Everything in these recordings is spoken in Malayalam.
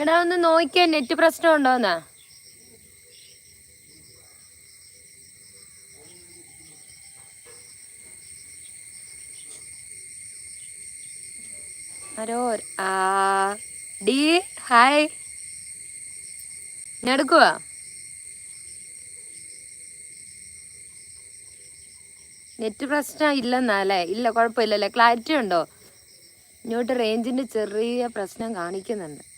എടാ ഒന്ന് നോക്കിയാ നെറ്റ് പ്രശ്നം ഉണ്ടോന്നാ. ആ നെറ്റ് പ്രശ്നം ഇല്ലെന്നാലേ ഇല്ല കുഴപ്പമില്ലല്ലേ? ക്ലാരിറ്റി ഉണ്ടോ? ഇങ്ങോട്ട് റേഞ്ചിന്റെ ചെറിയ പ്രശ്നം കാണിക്കുന്നുണ്ട്.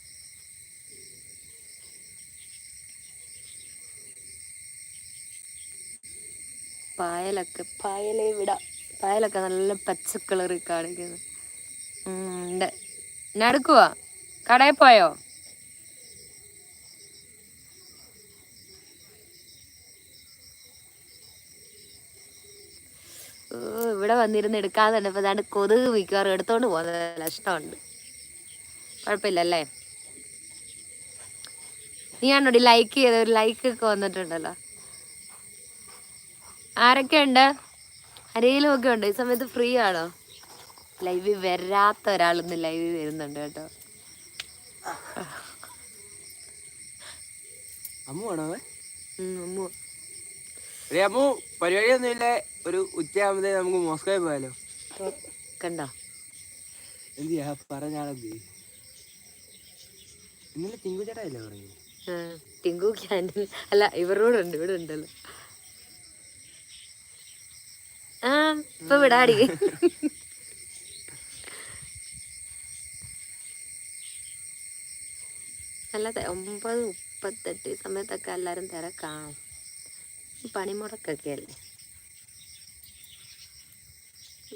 പായലൊക്കെ പായലേ വിടാം. പായലൊക്കെ നല്ല പച്ച കളറിൽ കാണിക്കുന്നു. ഉണ്ട്. എടുക്കുവാ കടയിൽ പോയോ? ഇവിടെ വന്നിരുന്ന് എടുക്കാതെ തന്നെ ഇപ്പം ദാണ്ട് കൊതുക് മിക്കവാറും എടുത്തോണ്ട് പോകുന്നതല്ല ഇഷ്ടമുണ്ട്. കുഴപ്പമില്ല കുഴപ്പമില്ലല്ലേ? നീ ആണോടി ലൈക്ക് ചെയ്ത ഒരു ലൈക്ക് ഒക്കെ വന്നിട്ടുണ്ടല്ലോ. ആരൊക്കെ ഉണ്ട് ആരെങ്കിലും ഒക്കെ ഉണ്ട്? ഈ സമയത്ത് ഫ്രീ ആണോ? ലൈവിൽ വരാത്ത ഒരാളൊന്നും ലൈവിൽ വരുന്നുണ്ട് കേട്ടോ. അമ്മു പരിപാടിയൊന്നുമില്ലേ. ഒരു ഉച്ചയാകുമ്പോ നമുക്ക് മോസ്കോയിൽ പോയാലോ? കണ്ടോ? എന്തിയാ? ഇന്നലെ പറഞ്ഞു ടിങ്കു ക്യാൻ അല്ല ഇവരോടുണ്ട് ഇവിടെ ഉണ്ടല്ലോ. ആ ഇപ്പൊ വിടാടി. നല്ല ഒമ്പത് മുപ്പത്തെട്ട് സമയത്തൊക്കെ എല്ലാരും തിരക്കാണോ. പണിമുടക്കൊക്കെ അല്ലേ?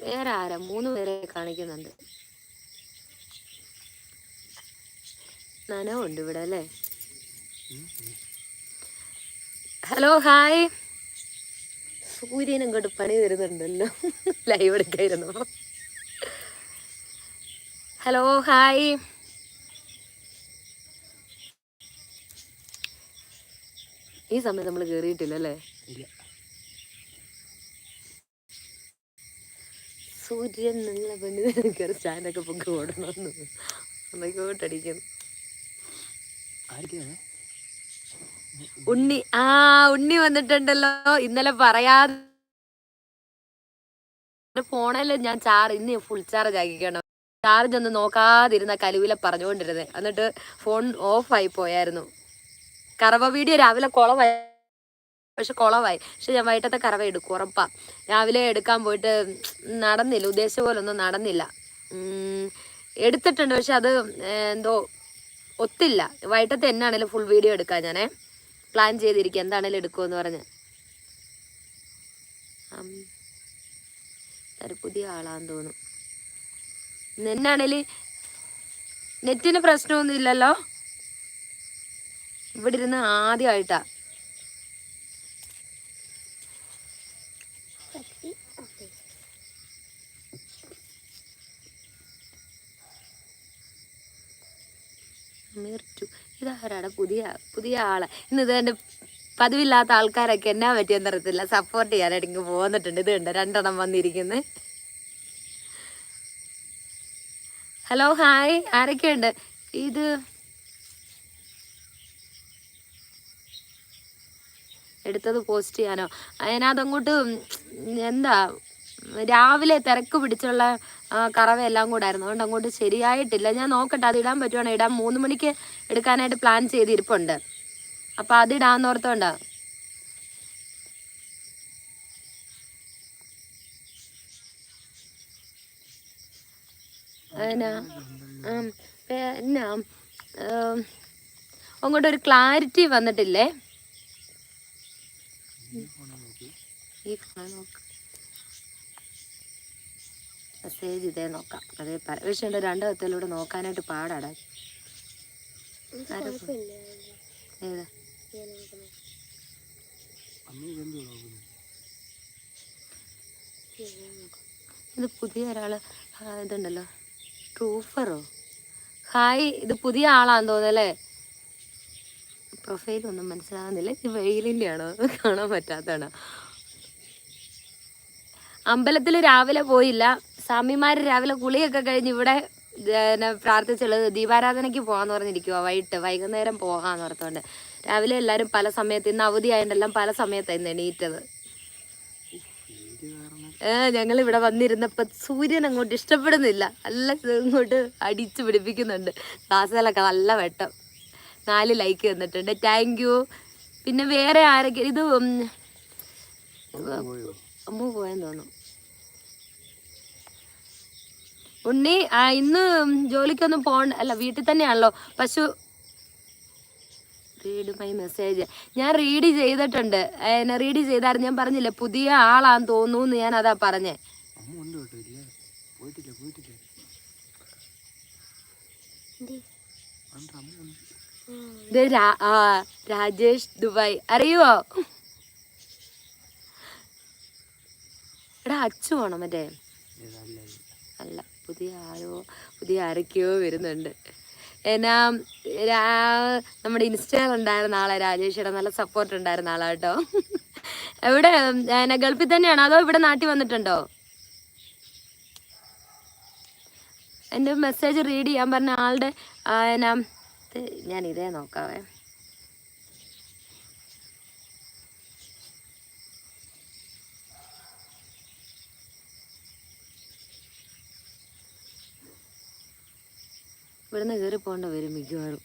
വേറെ ആരാ? മൂന്ന് പേരെ കാണിക്കുന്നുണ്ട്. നനവുണ്ട് ഇവിടെ അല്ലേ? Hello hi. സൂര്യൻ ഇങ്ങോട്ട് പണി തരുന്നുണ്ടല്ലോ. ലൈവ് എടുക്കായിരുന്നു. ഹലോ ഹായ് ഈ സമയത്ത് നമ്മൾ കേറിയിട്ടില്ല അല്ലേ സൂര്യൻ നല്ല പണി തരും. കയറി സ്റ്റാൻഡൊക്കെ പൊക്കി ഓടണമെന്ന് അമ്മയ്ക്കോട്ടടിക്കുന്നു ആയിരിക്കും ഉണ്ണി ആ ഉണ്ണി വന്നിട്ടുണ്ടല്ലോ. ഇന്നലെ പറയാതെ ഫോണല്ലേ ഞാൻ ചാർജ് ഇന്ന് ഫുൾ ചാർജ് ആക്കിക്കണം ചാർജ് ഒന്നും നോക്കാതിരുന്ന കലുവില പറഞ്ഞുകൊണ്ടിരുന്നത് എന്നിട്ട് ഫോൺ ഓഫായി പോയായിരുന്നു. കറവ വീഡിയോ രാവിലെ കുളവായി. പക്ഷെ കുളവായി. പക്ഷെ ഞാൻ വൈകിട്ടത്തെ കറവ എടുക്കും ഉറപ്പാ. രാവിലെ എടുക്കാൻ പോയിട്ട് നടന്നില്ല. ഉദ്ദേശിച്ച പോലെ ഒന്നും നടന്നില്ല. എടുത്തിട്ടുണ്ട്. പക്ഷെ അത് എന്തോ ഒത്തില്ല. വൈകിട്ടത്തെ എന്നാണേലും ഫുൾ വീഡിയോ എടുക്കാം ഞാനേ. പ്ലാൻ ചെയ്തിരിക്കുക. എന്താണേലും എടുക്കുമെന്ന് പറഞ്ഞ്. പുതിയ ആളാന്ന് തോന്നുന്നു. എന്നാണേലും നെറ്റിന് പ്രശ്നമൊന്നും ഇല്ലല്ലോ? ഇവിടെ ഇരുന്ന് ആദ്യമായിട്ടാ. മിർച്ചു ഇതാരാടാ പുതിയ പുതിയ ആൾ. ഇന്ന് ഇത് എന്റെ പതിവില്ലാത്ത ആൾക്കാരൊക്കെ എന്നാ പറ്റിയെന്ന് അറിയത്തില്ല. സപ്പോർട്ട് ചെയ്യാനായിട്ട് ഇങ്ങ് പോന്നിട്ടുണ്ട്. ഇത് ഉണ്ട് രണ്ടെണ്ണം വന്നിരിക്കുന്നത് ഹലോ ഹായ് ആരൊക്കെയുണ്ട്? ഇത് എടുത്തത് പോസ്റ്റ് ചെയ്യാനോ? അതിനകത്തങ്ങോട്ട് എന്താ രാവിലെ തിരക്ക് പിടിച്ചുള്ള കറവയെല്ലാം കൂടെ ആയിരുന്നു. അതുകൊണ്ട് അങ്ങോട്ട് ശരിയായിട്ടില്ല. ഞാൻ നോക്കട്ടെ അത് ഇടാൻ പറ്റുവാണോ? ഇടാൻ മൂന്ന് മണിക്ക് എടുക്കാനായിട്ട് പ്ലാൻ ചെയ്തിരിപ്പുണ്ട്. അപ്പൊ അത് ഇടാന്നോർത്തോണ്ടാ ഓർത്തോണ്ട. അങ്ങോട്ട് ഒരു ക്ലാരിറ്റി വന്നിട്ടില്ലേ? ഈ ഫോൺ നോക്ക്. മെസ്സേജ് ഇതേ നോക്കാം. അതേ പറ പക്ഷേ രണ്ട് കത്തിലൂടെ നോക്കാനായിട്ട് പാടാടാ. ഇത് പുതിയ ഒരാൾ ഇതുണ്ടല്ലോ. ട്രൂഫറോ? ഹായ് ഇത് പുതിയ ആളാന്ന് തോന്നല്ലേ പ്രൊഫൈലൊന്നും മനസ്സിലാകുന്നില്ല ഇത് വെയിലിന്റെ ആണോ കാണാൻ പറ്റാത്തതാണോ? അമ്പലത്തിൽ രാവിലെ പോയില്ല. സ്വാമിമാർ രാവിലെ കുളിയൊക്കെ കഴിഞ്ഞ് ഇവിടെ പ്രാർത്ഥിച്ചുള്ളത് ദീപാരാധനയ്ക്ക് പോകാന്ന് പറഞ്ഞിരിക്കുവാ വൈകിട്ട്. വൈകുന്നേരം പോകാന്ന് ഓർത്തോണ്ട്. രാവിലെ എല്ലാവരും പല സമയത്ത് ഇന്ന് അവധി ആയതെല്ലാം പല സമയത്തായിരുന്നു എണീറ്റത്. ഏ ഞങ്ങൾ ഇവിടെ വന്നിരുന്നപ്പോ സൂര്യൻ അങ്ങോട്ട് ഇഷ്ടപ്പെടുന്നില്ല. നല്ല ഇങ്ങോട്ട് അടിച്ചു പിടിപ്പിക്കുന്നുണ്ട്. ക്ലാസ്സിലൊക്കെ നല്ല വെട്ടം. നാല് ലൈക്ക് തന്നിട്ടുണ്ട്. താങ്ക് യു പിന്നെ വേറെ ആരൊക്കെ ഇത് അമ്മ പോയെന്ന് തോന്നുന്നു. ഉണ്ണി ആ, ഇന്ന് ജോലിക്കൊന്നും പോകണ്ട അല്ല വീട്ടിൽ തന്നെയാണല്ലോ. പശു റീഡ് മൈ മെസ്സേജ് ഞാൻ റീഡ് ചെയ്തിട്ടുണ്ട്. എന്നെ റീഡ് ചെയ്തായിരുന്നു. ഞാൻ പറഞ്ഞില്ലേ പുതിയ ആളാന്ന് തോന്നുന്നു ഞാൻ അതാ പറഞ്ഞേ. ഇത് രാജേഷ് ദുബായ്. അറിയുവോ? എടാ അച്ചു വേണം മറ്റേ. പുതിയ ആരോ പുതിയ ആരൊക്കെയോ വരുന്നുണ്ട്. എന്നാ രാ- നമ്മുടെ ഇൻസ്റ്റയിൽ ഉണ്ടായിരുന്ന ആളെ രാജേഷിയുടെ നല്ല സപ്പോർട്ട് ഉണ്ടായിരുന്ന ആളാ കേട്ടോ. എവിടെ? എന്നാ ഗൾഫിൽ തന്നെയാണോ അതോ ഇവിടെ നാട്ടിൽ വന്നിട്ടുണ്ടോ? എന്റെ മെസ്സേജ് റീഡ് ചെയ്യാൻ പറഞ്ഞ ആളുടെ എന്നാ ഞാൻ ഇതേ നോക്കാവേ. ഇവിടുന്ന് കയറി പോകേണ്ട വരും മിക്കവാറും.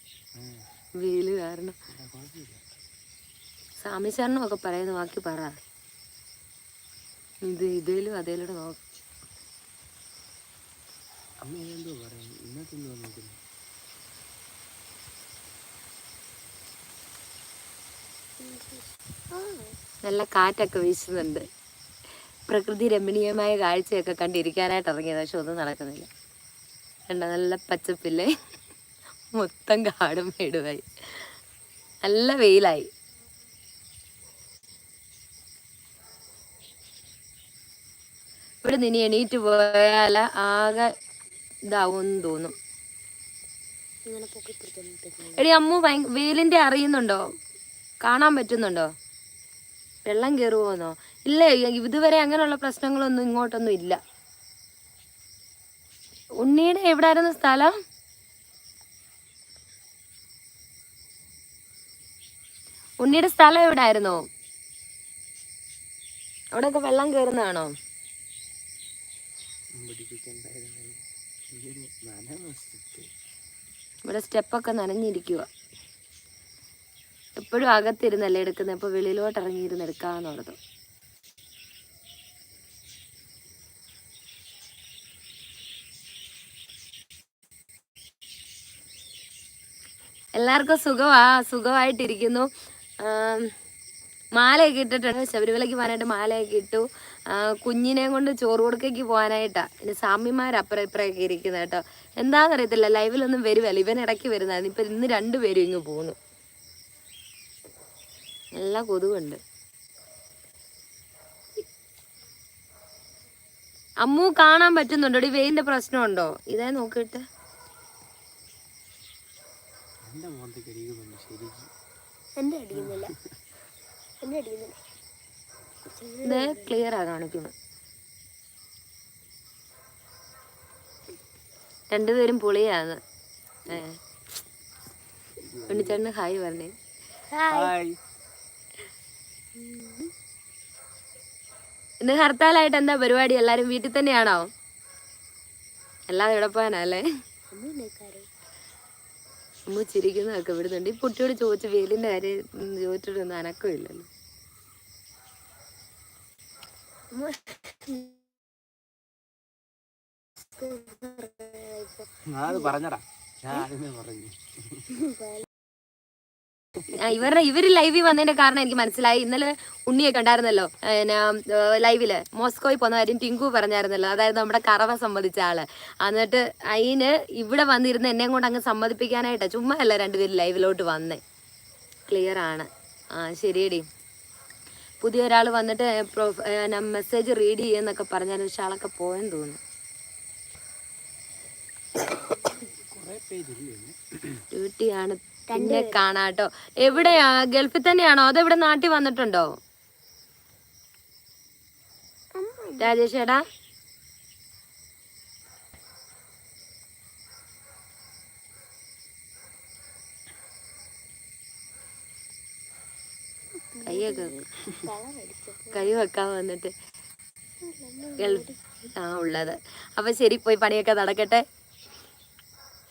വെയിൽ കാരണം. സ്വാമി ഒക്കെ പറയുന്ന ബാക്കി പറ. ഇത് ഇതിലും അതേലൂടെ നോക്കാം. നല്ല കാറ്റൊക്കെ വീശുന്നുണ്ട്. പ്രകൃതി രമണീയമായ കാഴ്ചയൊക്കെ കണ്ടിരിക്കാനായിട്ട് ഇറങ്ങിയത് പക്ഷെ ഒന്നും നടക്കുന്നില്ല. കണ്ട നല്ല പച്ചപ്പില്ലേ? മൊത്തം കാടും മേടുമായി നല്ല വെയിലായി. ഇവിടെ നിന്ന് എണീറ്റ് പോയാല ആകെ ഇതാവും തോന്നും. എടി അമ്മു വെയിലിന്റെ അറിയുന്നുണ്ടോ? കാണാൻ പറ്റുന്നുണ്ടോ? വെള്ളം കയറുമോന്നോ ഇല്ല ഇതുവരെ അങ്ങനെയുള്ള പ്രശ്നങ്ങളൊന്നും ഇങ്ങോട്ടൊന്നും ഇല്ല. ഉണ്ണിയുടെ എവിടായിരുന്നു സ്ഥലം? ഉണ്ണിയുടെ സ്ഥലം എവിടായിരുന്നോ? അവിടെയൊക്കെ വെള്ളം കയറുന്നതാണോ ഇവിടെ സ്റ്റെപ്പൊക്കെ നനഞ്ഞിരിക്കുക എപ്പോഴും അകത്തിരുന്നല്ലേ എടുക്കുന്നത് ഇപ്പൊ വെളിയിലോട്ട് ഇറങ്ങിയിരുന്ന് എടുക്കാന്ന് എല്ലാവർക്കും സുഖമാ സുഖമായിട്ടിരിക്കുന്നു. മാലയൊക്കെ ഇട്ടിട്ടുണ്ട് ശബരിമലയ്ക്ക് പോകാനായിട്ട് മാലയൊക്കെ ഇട്ടു. കുഞ്ഞിനെയും കൊണ്ട് ചോറ് കൊടുക്കേക്ക് പോകാനായിട്ടാണ് ഇനി സാമ്യമാർ അപ്പുറം ഇപ്പുറമൊക്കെ ഇരിക്കുന്നത് കേട്ടോ. എന്താണെന്നറിയത്തില്ല ലൈവിലൊന്നും വരുവല്ല ഇവൻ ഇടയ്ക്ക് വരുന്നതായിരുന്നു ഇപ്പം ഇന്ന് രണ്ടുപേരും ഇങ്ങ് പോന്നു. നല്ല കൊതുകുണ്ട്. അമ്മു കാണാൻ പറ്റുന്നുണ്ടോ? ഈ വെയിലിന്റെ പ്രശ്നമുണ്ടോ? ഇതായി നോക്കിയിട്ട് എന്റെ മുഖത്തേക്ക് അടിക്കുന്നുണ്ട് ശരിക്കും. എന്റെ അടിക്കുന്നില്ല. എന്റെ അടിക്കുന്നില്ല. ഇതേ ക്ലിയർ ആ കാണിക്കുന്നത് രണ്ടുപേരും പുളിയാണ്. ഉണ്ണിച്ചേട്ടന് ഹായ് പറഞ്ഞേ. ഹായ്. ഇന്ന് ഹർത്താലായിട്ട് എന്താ പരിപാടി? എല്ലാരും വീട്ടിൽ തന്നെയാണോ? എല്ലാം ഇവിടെ പോകാനല്ലേ അമ്മ ചിരിക്കുന്നതൊക്കെ വിടുന്നുണ്ട് ഈ കുട്ടിയോട് ചോദിച്ച വേലിന്റെ കാര്യം ചോദിച്ചിട്ടൊന്നും അനക്കമില്ലല്ലോ. പറഞ്ഞടാ. ഞാൻ പറഞ്ഞു. ഇവരുടെ ഇവർ ലൈവിൽ വന്നതിന്റെ കാരണം എനിക്ക് മനസ്സിലായി. ഇന്നലെ ഉണ്ണിയൊക്കെ ഉണ്ടായിരുന്നല്ലോ. പിന്നെ ലൈവിൽ മോസ്കോയിൽ പോകുന്ന കാര്യം ടിങ്കു പറഞ്ഞായിരുന്നല്ലോ. അതായത് നമ്മുടെ കറവ സംബന്ധിച്ച ആൾ. എന്നിട്ട് അതിന് ഇവിടെ വന്നിരുന്ന് എന്നെ കൊണ്ട് അങ്ങ് സമ്മതിപ്പിക്കാനായിട്ടാ ചുമ്മാ അല്ല രണ്ടുപേരും ലൈവിലോട്ട് വന്നേ. ക്ലിയർ ആണ്. ആ ശരിയടി. പുതിയ ഒരാൾ വന്നിട്ട് മെസ്സേജ് റീഡ് ചെയ്യുന്നൊക്കെ പറഞ്ഞാൽ പക്ഷെ ആളൊക്കെ പോയെന്ന് തോന്നുന്നു. ഡ്യൂട്ടിയാണ് പിന്നെ കാണാട്ടോ. എവിടെയാ? ഗൾഫിൽ തന്നെയാണോ? അതോ ഇവിടെ നാട്ടിൽ വന്നിട്ടുണ്ടോ? രാജേഷേടാ. കൈയൊക്കെ കൈ വെക്കാൻ വന്നിട്ട് ആ ഉള്ളത്. അപ്പൊ ശരി പോയി പണിയൊക്കെ നടക്കട്ടെ.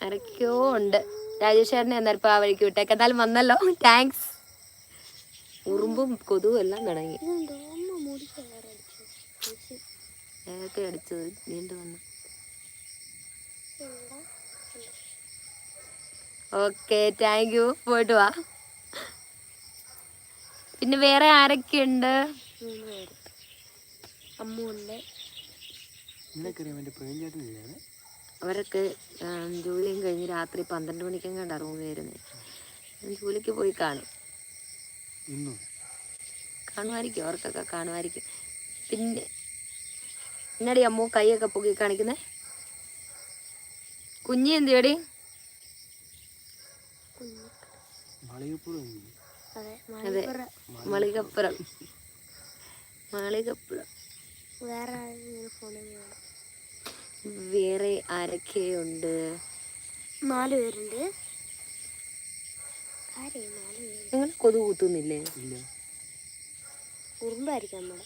അരക്കോ ഉണ്ട്. രാജേഷ് ചേട്ടനെ എന്നാലും ആ വഴിക്ക് വിട്ടേക്ക്. എന്നാലും വന്നല്ലോ. താങ്ക്സ് ഉറുമ്പും കൊതുവും എല്ലാം തുടങ്ങി. ഏതൊക്കെ അടിച്ചത് വീണ്ടും വന്നു. ഓക്കെ താങ്ക് യു പോയിട്ട് വാ. പിന്നെ വേറെ ആരൊക്കെയുണ്ട്? അമ്മുണ്ട്. എന്നൊക്കെ നിനക്കറിയാം എന്റെ ചേട്ടനില്ലേ അവരൊക്കെ ജോലിയും കഴിഞ്ഞ് രാത്രി പന്ത്രണ്ട് മണിക്കെങ്ങാണ്ടാ റൂമിൽ വരുന്നത് ജോലിക്ക് പോയി കാണും. ഇന്നു? കാണുമായിരിക്കും അവർക്കൊക്കെ കാണുമായിരിക്കും. പിന്നെ എന്നടി അമ്മു കൈയൊക്കെ പൊക്കി കാണിക്കുന്നേ. കുഞ്ഞി എന്തിയടി? കുഞ്ഞ് മളികപ്പുറം അതെ മളികപ്പുറം. മളികപ്പുറം. വേറെ വേറെ ആരൊക്കെയുണ്ട് നാല് പേരുണ്ട്. നിങ്ങൾ കൊതു കൂത്തുന്നില്ലേ? കുറുമ്പായിരിക്കും നമ്മൾ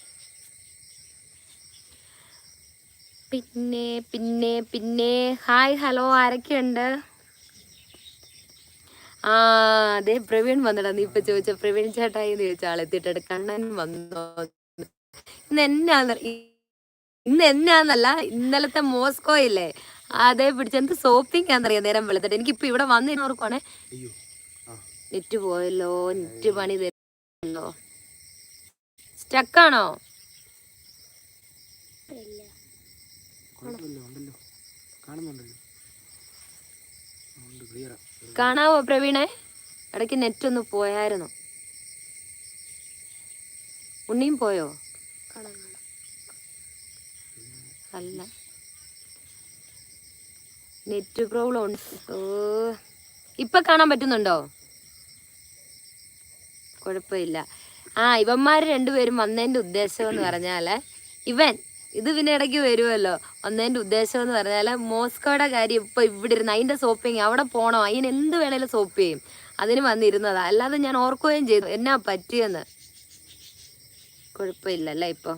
പിന്നെ പിന്നെ പിന്നെ. ഹായ് ഹലോ ആരൊക്കെയുണ്ട്? ആ അതെ പ്രവീൺ വന്നടാ. നീ ഇപ്പൊ ചോദിച്ച പ്രവീൺ ചേട്ടായി എന്ന് ചോദിച്ച ആളെത്തിയിട്ടുണ്ട് കണ്ണൻ വന്നോ? ഇന്ന് എന്നാന്ന് ഇന്ന് എന്നാന്നല്ല ഇന്നലത്തെ മോസ്കോ ഇല്ലേ അതേ പിടിച്ച് എന്ത് സോപ്പിംഗ് ആണെന്നറിയാം നേരം വെളുത്തിട്ട്. എനിക്കിപ്പോ ഇവിടെ വന്നിരുന്ന് ഓർക്കുവാണേ അയ്യോ നെറ്റ് പോയല്ലോ നെറ്റ് പണി തരുമല്ലോ സ്റ്റക്കാണോ? ഇല്ല കുഴപ്പമില്ല കാണുന്നുണ്ടല്ലോ. ആ, ക്ലിയറാ കാണാവോ പ്രവീണേ? ഇടയ്ക്ക് നെറ്റ് ഒന്ന് പോയായിരുന്നു ഉണ്ണിയും പോയോ? കാണാൻ അല്ല. നെറ്റ് പ്രോബ്ലം ഉണ്ട്. ഇപ്പൊ കാണാൻ പറ്റുന്നുണ്ടോ? കുഴപ്പമില്ല. ആ ഇവന്മാര് രണ്ടുപേരും വന്നതിന്റെ ഉദ്ദേശം എന്ന് പറഞ്ഞാൽ ഇവൻ ഇത് പിന്നെ ഇടയ്ക്ക് വരുമല്ലോ വന്നതിന്റെ ഉദ്ദേശം എന്ന് പറഞ്ഞാൽ മോസ്കോയുടെ കാര്യം ഇപ്പൊ ഇവിടെ ഇരുന്ന് അതിന്റെ സോപ്പിങ് അവിടെ പോണോ. അതിന് എന്ത് വേണേലും സോപ്പ് ചെയ്യും. അതിന് വന്നിരുന്നതാ. അല്ലാതെ ഞാൻ ഓർക്കുകയും ചെയ്തു. എന്നാ പറ്റിയെന്ന്. കുഴപ്പമില്ലല്ലേ ഇപ്പൊ?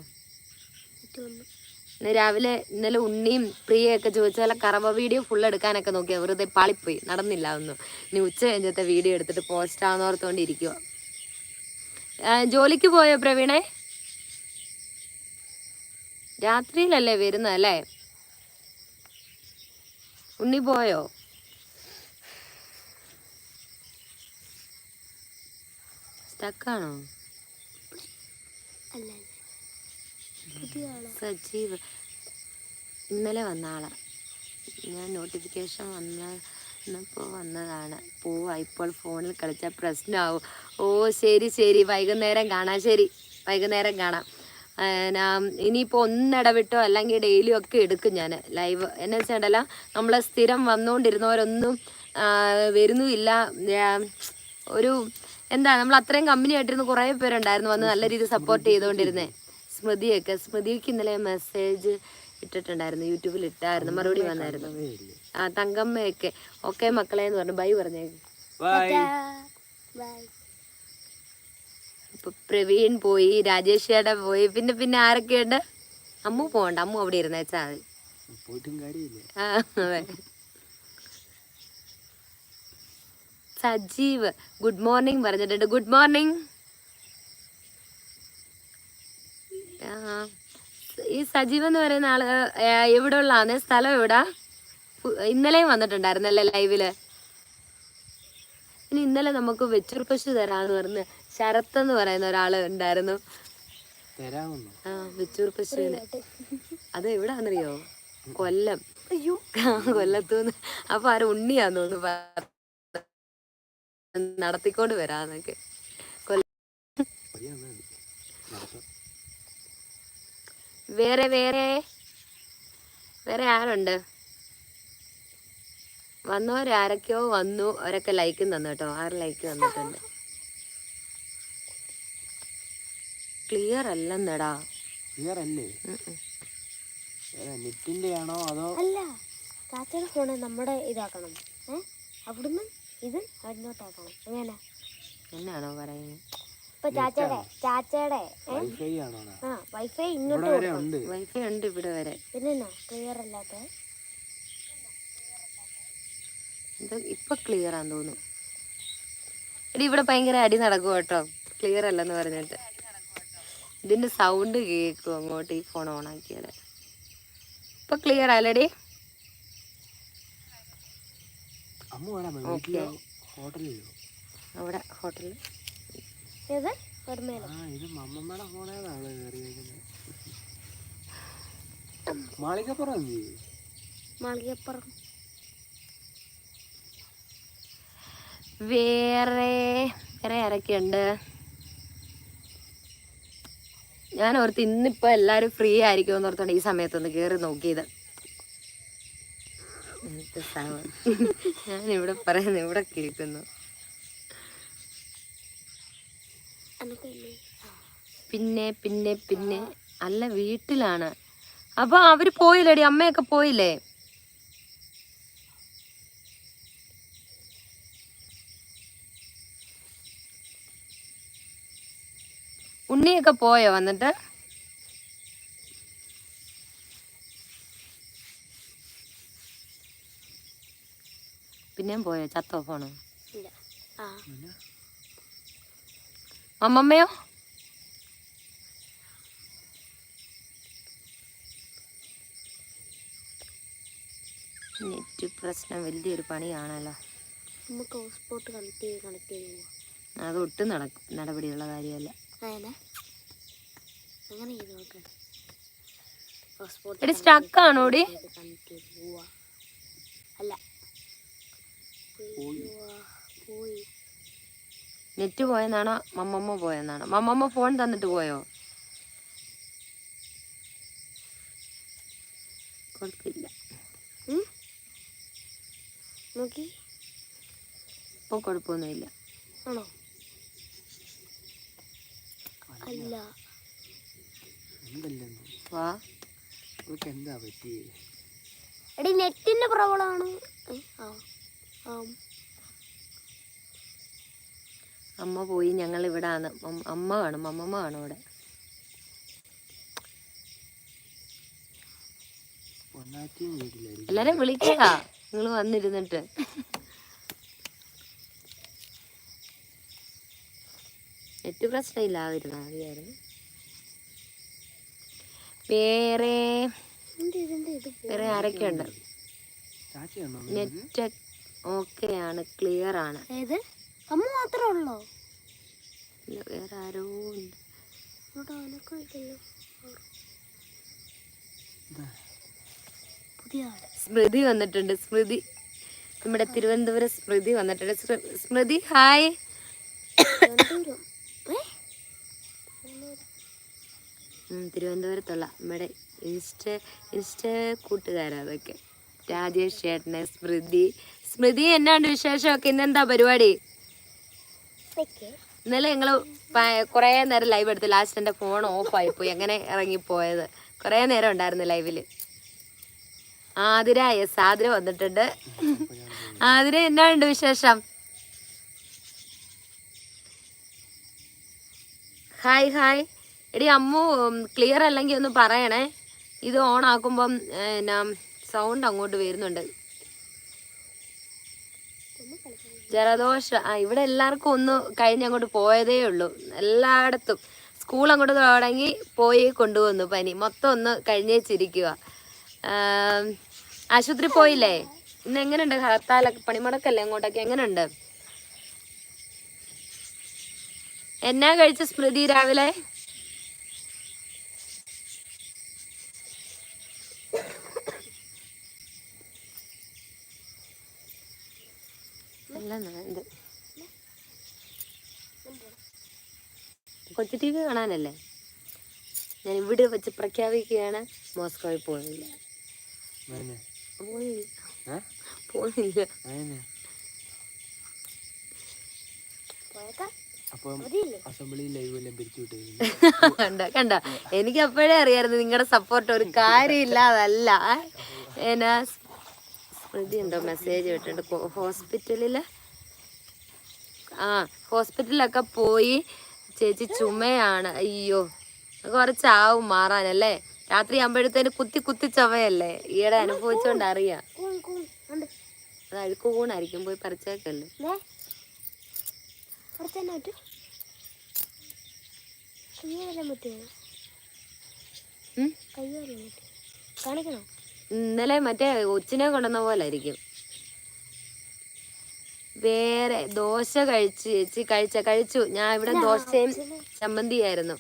രാവിലെ ഇന്നലെ ഉണ്ണിയും പ്രിയയൊക്കെ ചോദിച്ചാൽ കറവ വീഡിയോ ഫുൾ എടുക്കാനൊക്കെ നോക്കിയാൽ വെറുതെ പാളിപ്പോയി. നടന്നില്ല ഒന്നും ഇനി ഉച്ച കഴിഞ്ഞത്തെ വീഡിയോ എടുത്തിട്ട് പോസ്റ്റ് ആണെന്നോർത്തോണ്ടിരിക്കുക ജോലിക്ക് പോയോ പ്രവീണേ? രാത്രിയിലല്ലേ വരുന്നതല്ലേ ഉണ്ണി പോയോ? സ്റ്റക്കാണോ അല്ല. സജീവ്. ഇന്നലെ വന്ന ആളാ ഞാൻ നോട്ടിഫിക്കേഷൻ വന്നപ്പോൾ വന്നതാണ്. പോവാ ഇപ്പോൾ ഫോണിൽ കളിച്ച പ്രശ്നമാവും ഓ ശരി ശരി. വൈകുന്നേരം കാണാം. ശരി വൈകുന്നേരം കാണാം. ഇനിയിപ്പോൾ ഒന്നിടവിട്ടോ അല്ലെങ്കിൽ ഡെയിലി ഒക്കെ എടുക്കും ഞാൻ ലൈവ് എന്നു വെച്ചാൽ നമ്മൾ സ്ഥിരം വന്നുകൊണ്ടിരുന്നവരൊന്നും വരുന്നുമില്ല. ഒരു എന്താ നമ്മൾ അത്രയും കമ്പനി ആയിട്ടിരുന്ന് കുറേ പേരുണ്ടായിരുന്നു വന്ന് നല്ല രീതിയിൽ സപ്പോർട്ട് ചെയ്തുകൊണ്ടിരുന്നേ സ്മൃതിയൊക്കെ സ്മൃതിക്ക് ഇന്നലെ മെസ്സേജ് ഇട്ടിട്ടുണ്ടായിരുന്നു യൂട്യൂബിൽ ഇട്ടായിരുന്നു മറുപടി വന്നായിരുന്നു. ആ തങ്കമ്മയൊക്കെ. ഓക്കെ മക്കളെ എന്ന് പറഞ്ഞു ബൈ പറഞ്ഞേ. ബൈ ബൈ ഇപ്പൊ പ്രവീൺ പോയി രാജേഷ് ചേട്ടൻ പോയി പിന്നെ പിന്നെ ആരൊക്കെയുണ്ട് അമ്മു പോകണ്ട അമ്മു അവിടെ ഇരുന്നേച്ചാ മതി. സജീവ് ഗുഡ് മോർണിംഗ് പറഞ്ഞിട്ടുണ്ട്. ഗുഡ് മോർണിംഗ് ഈ സജീവ് എന്ന് പറയുന്ന ആൾ എവിടെ ഉള്ളതാണ് സ്ഥലം എവിടാ? ഇന്നലെയും വന്നിട്ടുണ്ടായിരുന്നല്ലേ ലൈവിൽ? ഇനി ഇന്നലെ നമുക്ക് വെച്ചൂർ പശു തരാന്ന് പറഞ്ഞ് ശരത്ത് എന്ന് പറയുന്ന ഒരാൾ ഉണ്ടായിരുന്നു. ആ വെച്ചൂർ പശുവിന്. അത് എവിടാന്നറിയോ? കൊല്ലം. അയ്യോ. കൊല്ലത്തൂന്ന്. അപ്പൊ ആരും ഉണ്ണിയാന്ന് തോന്നുന്നു നടത്തിക്കൊണ്ട് വരാന്നൊക്കെ. കൊല്ലം പയ്യെ വന്നാ മതി. നടത്താം വേറെ വേറെ വേറെ ആരുണ്ട്? വന്നവരാരൊക്കെയോ വന്നു അവരൊക്കെ ലൈക്കും തന്നു കേട്ടോ. ആറ് ലൈക്ക് തന്നിട്ടുണ്ട് ക്ലിയർ അല്ലെന്നടാ. ക്ലിയർ അല്ലേ? നെറ്റിന്റെ ആണോ അതോ? അല്ല ചാച്ചയുടെ ഫോണ് നമ്മുടെ ഇതാക്കണം. ഏ അവിടുന്ന് ഇത് അങ്ങോട്ടാക്കണം എങ്ങനെ എന്നാണോ പറയുന്നത് ചാച്ചയുടെ ചാച്ചയുടെ ആ വൈഫൈ ഇങ്ങോട്ട് വൈഫൈ ഉണ്ട്. ഇവിടെ വരെ. പിന്നെ ക്ലിയർ അല്ലാത്ത? ഇപ്പൊ ക്ലിയർ ആന്ന് തോന്നുന്നു. എടി ഇവിടെ ഭയങ്കര അടി നടക്കും കേട്ടോ. ക്ലിയർ അല്ലെന്ന് പറഞ്ഞിട്ട്. ഇതിന്റെ സൗണ്ട് കേൾക്കും അങ്ങോട്ട് ഈ ഫോൺ ഓൺ ആക്കിയാലേ. ഇപ്പൊ ക്ലിയർ ആയല്ലേടി? അവിടെ ഹോട്ടലിൽ ഏത് ആ ഇത് മമ്മമ്മയുടെ ഫോണേതാണ് കയറിയിരിക്കുന്നത്. മാളികപ്പുറം മാളികപ്പുറം. വേറെ വേറെ ആരൊക്കെയുണ്ട്? ഞാൻ ഓർത്ത് ഇന്നിപ്പോ എല്ലാരും ഫ്രീ ആയിരിക്കും എന്ന് ഓർത്തോണ്ട് ഈ സമയത്തൊന്ന് കേറി നോക്കിയത്. ഇവിടെ പറയുന്നു ഇവിടെ കേൾക്കുന്നു. പിന്നെ പിന്നെ പിന്നെ. അല്ല വീട്ടിലാണ്. അപ്പൊ അവർ പോയില്ലേടി അമ്മയൊക്കെ പോയില്ലേ? ഉണ്ണിയൊക്കെ പോയോ വന്നിട്ട്? പിന്നെയും പോയോ? ചത്തോ ഫോണ്? അമ്മമ്മയോ? നെറ്റ് പ്രശ്നം വലിയൊരു പണിയാണല്ലോ. നമുക്ക് ഹോട്ട്സ്പോട്ട് കണക്ട് ചെയ്ത് കണക്ട് ചെയ്ത് അത് ഒട്ടും നട നടപടിയുള്ള കാര്യമല്ല. അങ്ങനെ അങ്ങനെ ചെയ്ത് നോക്കാം. ഹോട്ട്സ്പോട്ട് എടി സ്റ്റക്ക് ആണോടി? അല്ല. പോയി. നെറ്റ് പോയെന്നാണോ? മമ്മമ്മ പോയെന്നാണോ? മമ്മമ്മ ഫോൺ തന്നിട്ട് പോയോ? കുഴപ്പമില്ല? നോക്കി. ഇപ്പൊ കുഴപ്പമൊന്നുമില്ല ആണോ? അല്ല. വാ. ഇവർക്ക് എന്താ പറ്റിയത് എടി നെറ്റിന്റെ പ്രോബ്ലം ആണ് ആ. ആ അമ്മ പോയി ഞങ്ങൾ ഇവിടെ ആണ് അമ്മ കാണും അമ്മമ്മ കാണും ഇവിടെ. എല്ലാരും വിളിക്കുക നിങ്ങൾ വന്നിരുന്നിട്ട്. നെറ്റ് പ്രശ്നം ഇല്ലാതിരുന്നാ മതിയായിരുന്നു വേറെ വേറെ ആരൊക്കെയുണ്ട് നെറ്റ് ഓക്കെ ആണ് ക്ലിയർ ആണ്. ഏത്? അമ്മ മാത്രമേ ഉള്ളോ? വേറെ ആരോ ഉണ്ട്. ഇവിടെ പുതിയ ആൾ സ്മൃതി വന്നിട്ടുണ്ട്. സ്മൃതി. നമ്മുടെ തിരുവനന്തപുരം സ്മൃതി വന്നിട്ടുണ്ട്. സ്മൃ- സ്മൃതി ഹായ് തിരുവനന്തപുരം. ഏ? ഉം, തിരുവനന്തപുരത്തുള്ള നമ്മുടെ ഇൻസ്റ്റ ഇൻസ്റ്റ കൂട്ടുകാരാ അതൊക്കെ. രാജേഷ് ചേട്ടന് സ്മൃതി. സ്മൃതി എന്നാണ്ട് വിശേഷമൊക്കെ? ഇന്നെന്താ പരിപാടി? ഇന്നലെ ഞങ്ങൾ കുറേ നേരം ലൈവ് എടുത്ത് ലാസ്റ്റ് എന്റെ ഫോൺ ഓഫ് ആയി പോയി അങ്ങനെ ഇറങ്ങിപ്പോയത്. കുറേ നേരം ഉണ്ടായിരുന്നു ലൈവിൽ ആതിര യെസ് ആതിര വന്നിട്ടുണ്ട്. ആതിര എന്നാ ഉണ്ട് വിശേഷം? ഹായ് ഹായ് എടി അമ്മു ക്ലിയർ അല്ലെങ്കിൽ ഒന്ന് പറയണേ. ഇത് ഓൺ ആക്കുമ്പം എന്നാ സൗണ്ട് അങ്ങോട്ട് വരുന്നുണ്ട്. ജലദോഷം ആ ഇവിടെ എല്ലാവർക്കും ഒന്ന് കഴിഞ്ഞ് അങ്ങോട്ട് പോയതേ ഉള്ളൂ. എല്ലായിടത്തും. സ്കൂൾ അങ്ങോട്ട് തുടങ്ങി പോയി കൊണ്ടുവന്നു പനി. മൊത്തം ഒന്ന് കഴിഞ്ഞേച്ചിരിക്കുക ആശുപത്രി പോയില്ലേ? ഇന്ന് എങ്ങനെയുണ്ട്? ഹർത്താലൊക്കെ പണിമുടക്കല്ലേ അങ്ങോട്ടൊക്കെ? എങ്ങനെയുണ്ട്? എന്നാ കഴിച്ച സ്മൃതി രാവിലെ അല്ല ഇത് കൊച്ചു ടി വി കാണാനല്ലേ? ഞാൻ ഇവിടെ വെച്ച് പ്രഖ്യാപിക്കുകയാണ് മോസ്കോയിൽ പോയില്ല. കണ്ട കണ്ട? എനിക്ക് അപ്പോഴേ അറിയായിരുന്നു നിങ്ങളുടെ സപ്പോർട്ട് ഒരു കാര്യമില്ലാതല്ല എന്നാ സ്മൃതി ഉണ്ടോ? മെസ്സേജ് വിട്ടിട്ടുണ്ട്. ഹോസ്പിറ്റലിൽ ആ ഹോസ്പിറ്റലിലൊക്കെ പോയി ചേച്ചി ചുമയാണ്. അയ്യോ. കുറച്ചാവും മാറാനല്ലേ? രാത്രി ആകുമ്പോഴത്തേന് കുത്തി കുത്തി ചുമയല്ലേ? ഈയിടെ അനുഭവിച്ചോണ്ട് അറിയാം അത് അഴുക്ക് കൂണായിരിക്കും. പോയി പറിച്ചേക്കല്ലേ. ഇന്നലെ മറ്റേ ഒച്ചിനെ കൊണ്ടുവന്ന പോലെ ആയിരിക്കും വേറെ ദോശ കഴിച്ച് ചേച്ചി കഴിച്ച കഴിച്ചു. ഞാൻ ഇവിടെ ദോശയും ചമ്മന്തിയായിരുന്നു.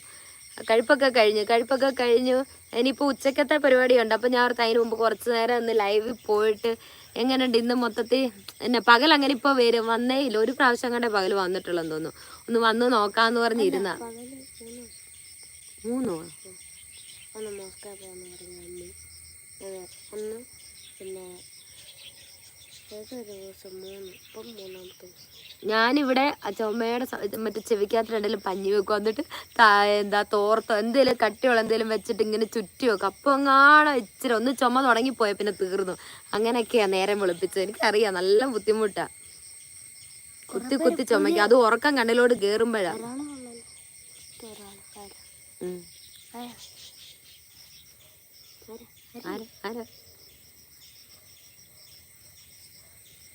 കഴിപ്പൊക്കെ കഴിഞ്ഞു കഴിപ്പൊക്കെ കഴിഞ്ഞു. ഇനിയിപ്പോൾ ഉച്ചക്കത്തെ പരിപാടിയുണ്ട്. അപ്പം ഞാൻ ഓർത്ത് അതിന് മുമ്പ് കുറച്ച് നേരം ഒന്ന് ലൈവിൽ പോയിട്ട് എങ്ങനെയുണ്ട് ഇന്ന് മൊത്തത്തിൽ? എന്നെ പകൽ അങ്ങനെ ഇപ്പോൾ വരും. വന്നേ ഇല്ല. ഒരു പ്രാവശ്യം കണ്ടേ പകൽ വന്നിട്ടുള്ളെന്ന് തോന്നുന്നു. ഒന്ന് വന്ന് നോക്കാമെന്ന് പറഞ്ഞിരുന്ന. മൂന്നോ? മൂന്ന് മൂന്നോ ഒന്ന് മോസ്കോ പോകാന്ന് പറഞ്ഞു അമ്മ അതെ ഒന്ന് പിന്നെ ഏതൊരു ദിവസം മൂന്ന് ഇപ്പം മൂന്നാമത്തെ ദിവസം ഞാനിവിടെ ചുമയുടെ മറ്റേ ചെവിക്കകത്ത് രണ്ടെങ്കിലും പഞ്ഞി വെക്കും. എന്നിട്ട് എന്താ തോർത്തോ എന്തേലും കട്ടിയുള്ള എന്തേലും വെച്ചിട്ട് ഇങ്ങനെ ചുറ്റി വെക്കും. അപ്പൊ അങ്ങാണോ ഇച്ചിരി ഒന്ന് ചുമ തുടങ്ങിപ്പോയ പിന്നെ തീർന്നു. അങ്ങനെയൊക്കെയാ നേരം വെളുപ്പിച്ചത്. എനിക്കറിയാം നല്ല ബുദ്ധിമുട്ടാ. കുത്തി കുത്തി ചുമയ്ക്കും. അത് ഉറക്കം കണ്ണിലോട് കേറുമ്പോഴാ. ആരാ ആരാ ആരാ ആരാ ആരാ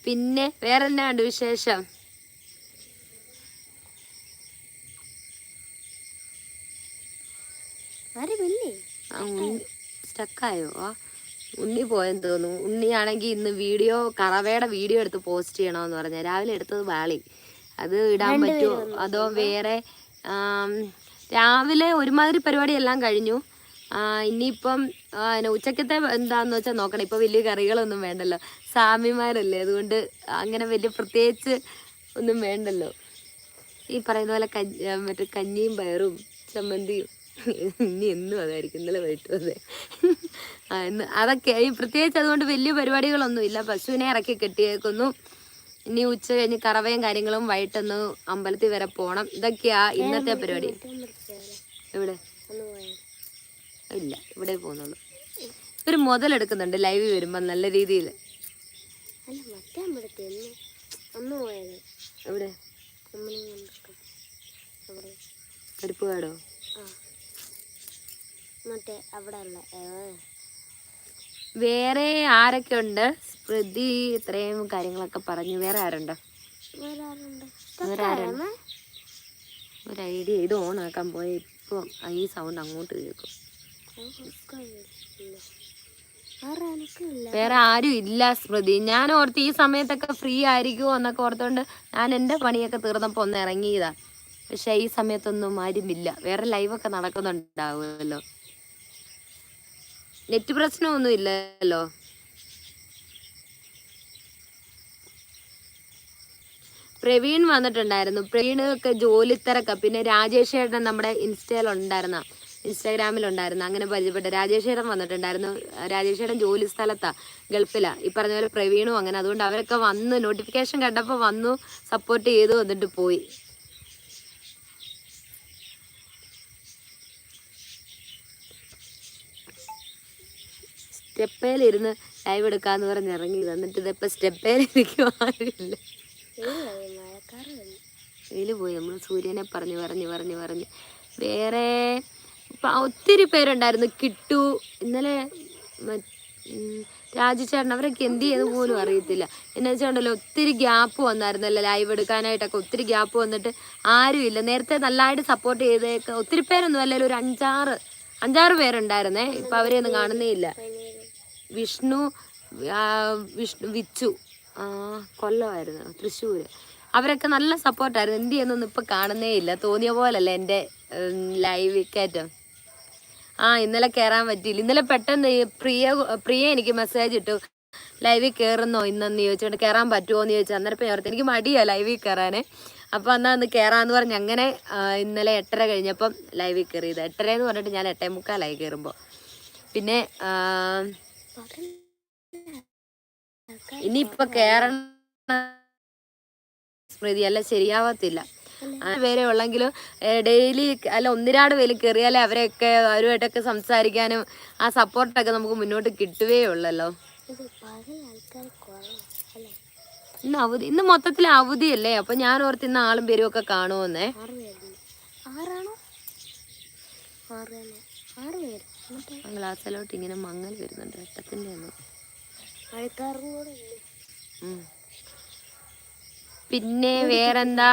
പിന്നെ വേറെ എന്നാ ഉണ്ട് വിശേഷം സ്റ്റക്കായോ ആ ഉണ്ണി പോയെന്ന് തോന്നുന്നു. ഉണ്ണിയാണെങ്കിൽ ഇന്ന് വീഡിയോ കറവയുടെ വീഡിയോ എടുത്ത് പോസ്റ്റ് ചെയ്യണമെന്ന് പറഞ്ഞ. രാവിലെ എടുത്തത് വാളി. അത് ഇടാൻ പറ്റുമോ? അതോ വേറെ രാവിലെ ഒരുമാതിരി പരിപാടി എല്ലാം കഴിഞ്ഞു. ഇനിയിപ്പം ഉച്ചക്കത്തെ എന്താന്ന് വെച്ചാൽ നോക്കണം. ഇപ്പൊ വലിയ കറികളൊന്നും വേണ്ടല്ലോ. സ്വാമിമാരല്ലേ? അതുകൊണ്ട് അങ്ങനെ വലിയ പ്രത്യേകിച്ച് ഒന്നും വേണ്ടല്ലോ. ഈ പറയുന്ന പോലെ കഞ്ഞി മറ്റേ കഞ്ഞിയും പയറും ചമ്മന്തിയും ഇനി എന്നും അതായിരിക്കും ഇന്നലെ വൈകിട്ടും അതെ ആ, അതൊക്കെ ഈ പ്രത്യേകിച്ച് അതുകൊണ്ട് വലിയ പരിപാടികളൊന്നും ഇല്ല. പശുവിനെ ഇറക്കി കെട്ടിയേക്കുന്നു. ഇനി ഉച്ച കഴിഞ്ഞ് കറവയും കാര്യങ്ങളും വൈകിട്ടൊന്ന് അമ്പലത്തിൽ വരെ പോകണം ഇതൊക്കെയാ ഇന്നത്തെ പരിപാടി. എവിടെ? ഇല്ല ഇവിടെ പോകുന്നുള്ളൂ ഒരു മുതലെടുക്കുന്നുണ്ട് ലൈവ് വരുമ്പോൾ നല്ല രീതിയിൽ. അല്ല മറ്റേ അമ്പലത്തിൽ ഒന്ന് അന്ന് പോയത്. എവിടെ? അമ്മനെയും കൊണ്ടിരിക്കും അവിടെ ആ. മറ്റേ അവിടെ ഉള്ള വേറെ ആരൊക്കെ ഉണ്ട് സ്മൃതി ഇത്രയും കാര്യങ്ങളൊക്കെ പറഞ്ഞു. വേറെ ആരുണ്ട്? വേറെ ആരുണ്ട്? ഒരു ഐഡിയ ഇത് ഓണാക്കാൻ ആക്കാൻ പോയ ഇപ്പം ഈ സൗണ്ട് അങ്ങോട്ട് കേൾക്കും. വേറെ ആരും ഇല്ല സ്മൃതി. ഞാൻ ഓർത്ത് ഈ സമയത്തൊക്കെ ഫ്രീ ആയിരിക്കുമോ എന്നൊക്കെ ഓർത്തോണ്ട് ഞാൻ എന്റെ പണിയൊക്കെ തീർന്നപ്പോൾ ഒന്ന് ഇറങ്ങിയതാ. പക്ഷെ ഈ സമയത്തൊന്നും ആരുമില്ല. വേറെ ലൈവൊക്കെ നടക്കുന്നുണ്ടാവുമല്ലോ. നെറ്റ് പ്രശ്നമൊന്നും ഇല്ലല്ലോ. പ്രവീൺ വന്നിട്ടുണ്ടായിരുന്നു. പ്രവീണൊക്കെ ജോലി തിരക്ക പിന്നെ രാജേഷേട്ടൻ നമ്മുടെ ഇൻസ്റ്റയിൽ ഉണ്ടായിരുന്ന ഇൻസ്റ്റാഗ്രാമിൽ ഉണ്ടായിരുന്ന അങ്ങനെ പരിചയപ്പെട്ട രാജേഷ് ചേട്ടൻ വന്നിട്ടുണ്ടായിരുന്നു. രാജേഷ് ചേട്ടൻ ജോലി സ്ഥലത്താണ് ഗൾഫിലാണ് ഈ പറഞ്ഞ പോലെ പ്രവീണും അങ്ങനെ. അതുകൊണ്ട് അവരൊക്കെ വന്ന് നോട്ടിഫിക്കേഷൻ കണ്ടപ്പോൾ വന്നു സപ്പോർട്ട് ചെയ്തു എന്നിട്ട് പോയി. സ്റ്റെപ്പേലിരുന്ന് ലൈവ് എടുക്കാന്ന് പറഞ്ഞ് ഇറങ്ങി. എന്നിട്ട് ഇതിപ്പോ സ്റ്റെപ്പേലിരിക്കും ആരുമില്ല. ഇല്ല ഈ മഴക്കാറ് പോയി. നമ്മൾ സൂര്യനെ പറഞ്ഞു പറഞ്ഞു പറഞ്ഞു പറഞ്ഞു. വേറെ ഒത്തിരി പേരുണ്ടായിരുന്നു. കിട്ടു ഇന്നലെ ഉം, അവരൊക്കെ എന്ത് ചെയ്യുന്നു പോലും അറിയത്തില്ല. എന്നു വെച്ചാണ്ടല്ലോ ഒത്തിരി ഗ്യാപ്പ് വന്നായിരുന്നല്ലോ ലൈവ് എടുക്കാനായിട്ടൊക്കെ ഒത്തിരി ഗ്യാപ്പ് വന്നിട്ട് ആരും ഇല്ല. നേരത്തെ നല്ലതായിട്ട് സപ്പോർട്ട് ചെയ്തേക്ക ഒത്തിരി പേരൊന്നും അല്ലല്ലോ ഒരു അഞ്ചാറ് അഞ്ചാറ് പേരുണ്ടായിരുന്നേ. ഇപ്പം അവരെയൊന്നും കാണുന്നേ ഇല്ല. വിഷ്ണു വിഷ്ണു വിച്ചു കൊല്ലമായിരുന്നു തൃശ്ശൂർ അവരൊക്കെ നല്ല സപ്പോർട്ടായിരുന്നു എന്ത് ചെയ്യുന്നൊന്നും ഇപ്പം കാണുന്നേ ഇല്ല. തോന്നിയ പോലല്ല എന്റെ ലൈവ് കയറ്റം? ആ ഇന്നലെ കയറാൻ പറ്റിയില്ല. ഇന്നലെ പെട്ടെന്ന് പ്രിയ പ്രിയ എനിക്ക് മെസ്സേജ് ഇട്ടു. ലൈവിൽ കയറുന്നോ ഇന്നെന്ന്? ചോദിച്ചുകൊണ്ട് കയറാൻ പറ്റുമോ എന്ന് ചോദിച്ചു. അന്നേരം ഞാൻ എനിക്ക് മടിയാ ലൈവിൽ കയറാനേ അപ്പോൾ എന്നാൽ ഒന്ന് കയറാമെന്ന് പറഞ്ഞ് അങ്ങനെ ഇന്നലെ എട്ടര കഴിഞ്ഞപ്പം ലൈവിൽ കയറിയത് എട്ടര എന്ന് പറഞ്ഞിട്ട് ഞാൻ എട്ടേ മുക്കാലായി കയറുമ്പോൾ പിന്നെ ഇനിയിപ്പോൾ കയറണ സ്മൃതി അല്ല ശരിയാവത്തില്ല. പേരെ ഉള്ളെങ്കിലും ഡെയിലി അല്ല ഒന്നിരാട് പേര് കയറിയാലേ അവരെയൊക്കെ അവരുമായിട്ടൊക്കെ സംസാരിക്കാനും ആ സപ്പോർട്ടൊക്കെ നമുക്ക് മുന്നോട്ട് കിട്ടുകയേ ഉള്ളല്ലോ. ഇന്ന് അവധി ഇന്ന് മൊത്തത്തിൽ അവധിയല്ലേ? അപ്പൊ ഞാൻ ഓർത്ത് ഇന്ന് ആളും പേരും ഒക്കെ കാണുമെന്നേ ഗ്ലാസ്സിലോട്ട് ഇങ്ങനെ മങ്ങൽ വരുന്നുണ്ട് വെട്ടത്തിന്റെ ഒന്നും. പിന്നെ വേറെന്താ?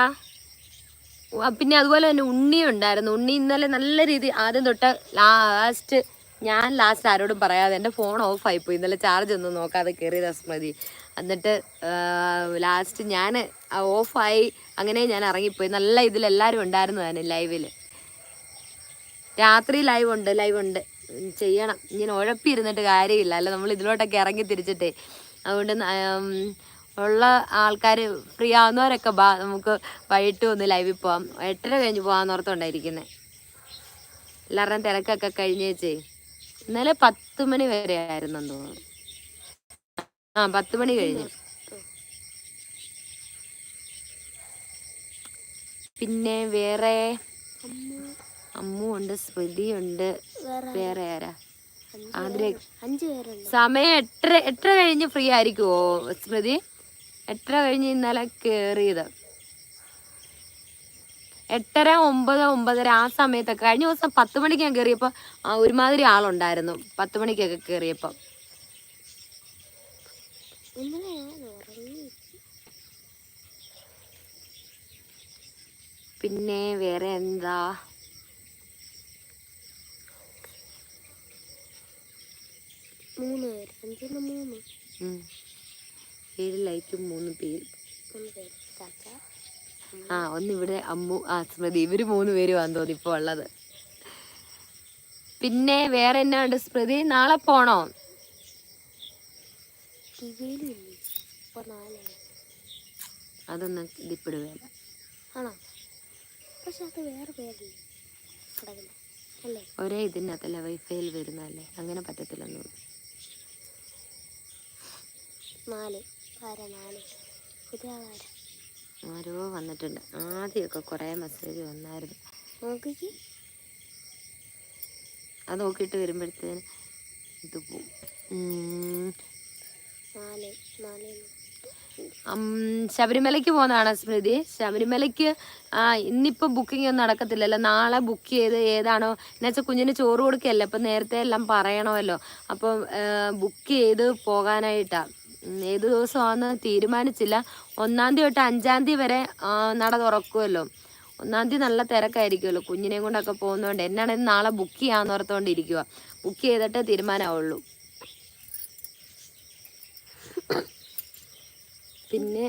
പിന്നെ അതുപോലെ തന്നെ ഉണ്ണി ഉണ്ടായിരുന്നു. ഉണ്ണി ഇന്നലെ നല്ല രീതി ആദ്യം തൊട്ട് ലാസ്റ്റ് ഞാൻ ലാസ്റ്റ് ആരോടും പറയാതെ എന്റെ ഫോൺ ഓഫായി പോയി ഇന്നലെ ചാർജ് ഒന്നും നോക്കാതെ കയറിയതാ സ്മൃതി എന്നിട്ട് ലാസ്റ്റ് ഞാൻ ഓഫായി അങ്ങനെ ഞാൻ ഇറങ്ങിപ്പോയി. നല്ല ഇതിൽ എല്ലാവരും ഉണ്ടായിരുന്നു തന്നെ ലൈവിൽ രാത്രി ലൈവ് ഉണ്ട് ലൈവ് ഉണ്ട്. ചെയ്യണം. ഇങ്ങനെ ഉഴപ്പി ഇരുന്നിട്ട് കാര്യമില്ല. അല്ല നമ്മൾ ഇതിലോട്ടൊക്കെ ഇറങ്ങി തിരിച്ചിട്ടേ. അതുകൊണ്ട് ഉള്ള ആൾക്കാർ ഫ്രീ ആവുന്നവരൊക്കെ ബാ നമുക്ക് വൈകിട്ട് ഒന്ന് ലൈവിൽ പോവാം. എട്ടര കഴിഞ്ഞ് പോകാമെന്ന് ഓർത്തുകൊണ്ടായിരിക്കുന്നത് എല്ലാവരുടെയും തിരക്കൊക്കെ കഴിഞ്ഞേച്ചേ. ഇന്നലെ പത്ത് മണി വരെ ആയിരുന്നെന്ന് തോന്നുന്നു. ആ പത്ത് മണി കഴിഞ്ഞു. പിന്നെ വേറെ? അമ്മ അമ്മു ഉണ്ട്. സ്മൃതിയുണ്ട് വേറെ വേറെ ആരാ? ആതിര സമയം എട്ടര എട്ടര കഴിഞ്ഞ് ഫ്രീ ആയിരിക്കുമോ സ്മൃതി? എട്ടര കഴിഞ്ഞ് ഇന്നലെ കയറിയത് എട്ടര ഒമ്പത് ഒമ്പതര ആ സമയത്തൊക്കെ. കഴിഞ്ഞ ദിവസം പത്ത് മണിക്ക് ഞാൻ കയറിയപ്പോൾ ഒരുമാതിരി ആളുണ്ടായിരുന്നു. പത്ത് മണിക്കൊക്കെ കയറിയപ്പോൾ പിന്നെ വേറെ എന്താ? മൂന്ന് പേര്. മൂന്ന്. ഉം. ഏഴ് ലൈറ്റും മൂന്ന് പേര്. ആ ഒന്നിവിടെ അമ്മു ആ സ്മൃതി. ഇവർ മൂന്ന് പേര് വന്നു തോന്നി ഇപ്പോൾ ഉള്ളത്. പിന്നെ വേറെ എന്നാ ഉണ്ട് സ്മൃതി നാളെ പോണോ? അതൊന്നും ഇതിപ്പെടുകയല്ല ആണോ? പക്ഷെ അത് വേറെ പേരല്ലേ ഒരേ ഇതിനകത്തല്ല വൈഫൈയിൽ വരുന്നല്ലേ അങ്ങനെ പറ്റത്തില്ലെന്നു നാല്. ആരാ വന്നിട്ടുണ്ട്. ആദ്യമൊക്കെ കുറേ മെസ്സേജ് വന്നായിരുന്നു. നോക്കിക്ക്. അത് നോക്കിട്ട് വരുമ്പോഴത്തേന് ഇത് പോവും. ശബരിമലയ്ക്ക് പോകുന്നതാണ് സ്മൃതി? ശബരിമലയ്ക്ക് ആ ഇന്നിപ്പോൾ ബുക്കിംഗ് ഒന്നും നടക്കത്തില്ലല്ലോ. നാളെ ബുക്ക് ചെയ്ത് ഏതാണോ എന്നുവെച്ചാൽ കുഞ്ഞിന് ചോറ് കൊടുക്കുകയല്ലേ അപ്പം നേരത്തെ എല്ലാം പറയണമല്ലോ. അപ്പം ബുക്ക് ചെയ്ത് പോകാനായിട്ടാ. ഉം, ഏത് ദിവസമാണെന്ന് തീരുമാനിച്ചില്ല. ഒന്നാം തീയതി തൊട്ട് അഞ്ചാം തീയതി വരെ നട തുറക്കുമല്ലോ. ഒന്നാം തീയതി നല്ല തിരക്കായിരിക്കുമല്ലോ കുഞ്ഞിനെയും കൊണ്ടൊക്കെ പോകുന്നതുകൊണ്ട്. എന്നാണെങ്കിൽ നാളെ ബുക്ക് ചെയ്യാമെന്ന് ഓർത്തുകൊണ്ടിരിക്കുക ബുക്ക് ചെയ്തിട്ട് തീരുമാനമാവുള്ളൂ. പിന്നെ